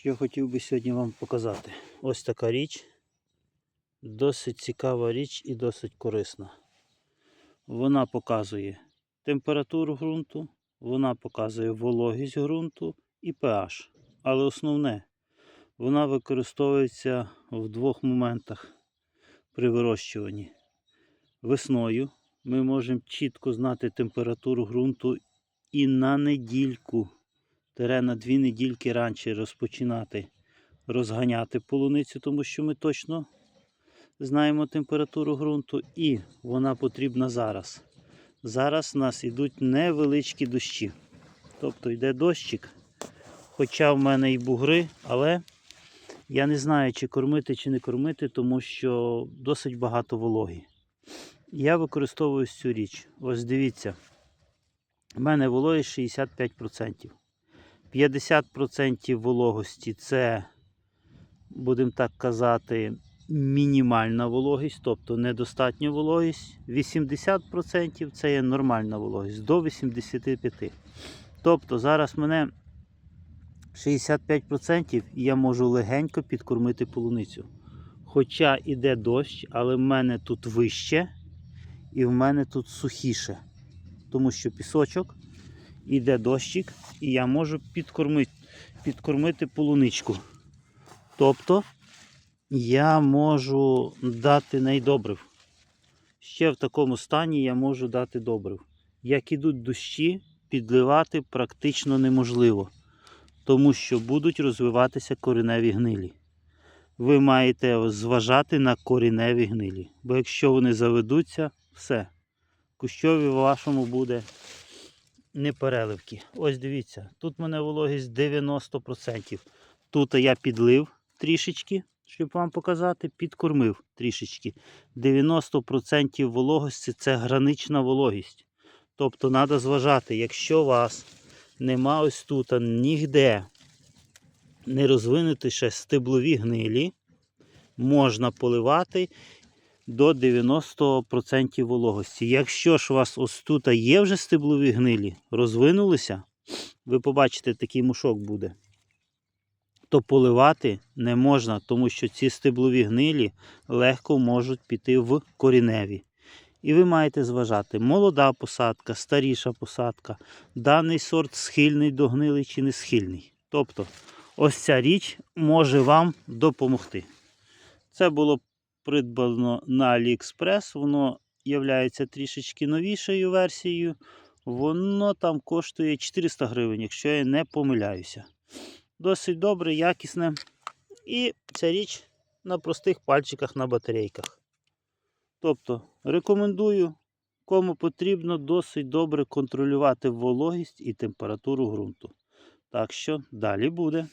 Що хотів би сьогодні вам показати. Ось така річ. Досить цікава річ і досить корисна. Вона показує температуру ґрунту, вона показує вологість ґрунту і pH. Але основне, вона використовується в двох моментах при вирощуванні. Весною ми можемо чітко знати температуру ґрунту і на недільку, на дві недільки раніше розпочинати розганяти полуницю, тому що ми точно знаємо температуру ґрунту і вона потрібна зараз. Зараз у нас йдуть невеличкі дощі. Тобто йде дощик, хоча в мене і бугри, але я не знаю, чи кормити, чи не кормити, тому що досить багато вологі. Я використовую цю річ. Ось дивіться. У мене вологість 65%. 50% вологості це, будемо так казати, мінімальна вологість, тобто недостатня вологість. 80% це є нормальна вологість до 85%. Тобто зараз мене 65% і я можу легенько підкормити полуницю. Хоча іде дощ, але в мене тут вище і в мене тут сухіше. Тому що пісочок, іде дощик, і я можу підкормити, підкормити полуничку. Тобто я можу дати найдобрив. Ще в такому стані я можу дати добрив. Як ідуть дощі, підливати практично неможливо, тому що будуть розвиватися кореневі гнилі. Ви маєте зважати на кореневі гнилі. Бо якщо вони заведуться, все. Кущові в вашому буде непереливки. Ось дивіться, тут в мене вологість 90%. Тут я підлив трішечки, щоб вам показати, підкормив трішечки. 90% вологості це гранична вологість. Тобто треба зважати, якщо у вас нема ось тут нігде не розвинути ще стеблові гнилі, можна поливати до 90% вологості. Якщо ж у вас ось тут є вже стеблові гнилі, розвинулися, ви побачите, такий мушок буде, то поливати не можна, тому що ці стеблові гнилі легко можуть піти в коріневі. І ви маєте зважати, молода посадка, старіша посадка, даний сорт схильний до гнилий чи не схильний. Тобто, ось ця річ може вам допомогти. Це було придбано на AliExpress, воно є трішечки новішою версією. Воно там коштує 400 гривень, якщо я не помиляюся. Досить добре, якісне. І ця річ на простих пальчиках на батарейках. Тобто, рекомендую, кому потрібно досить добре контролювати вологість і температуру ґрунту. Так що далі буде.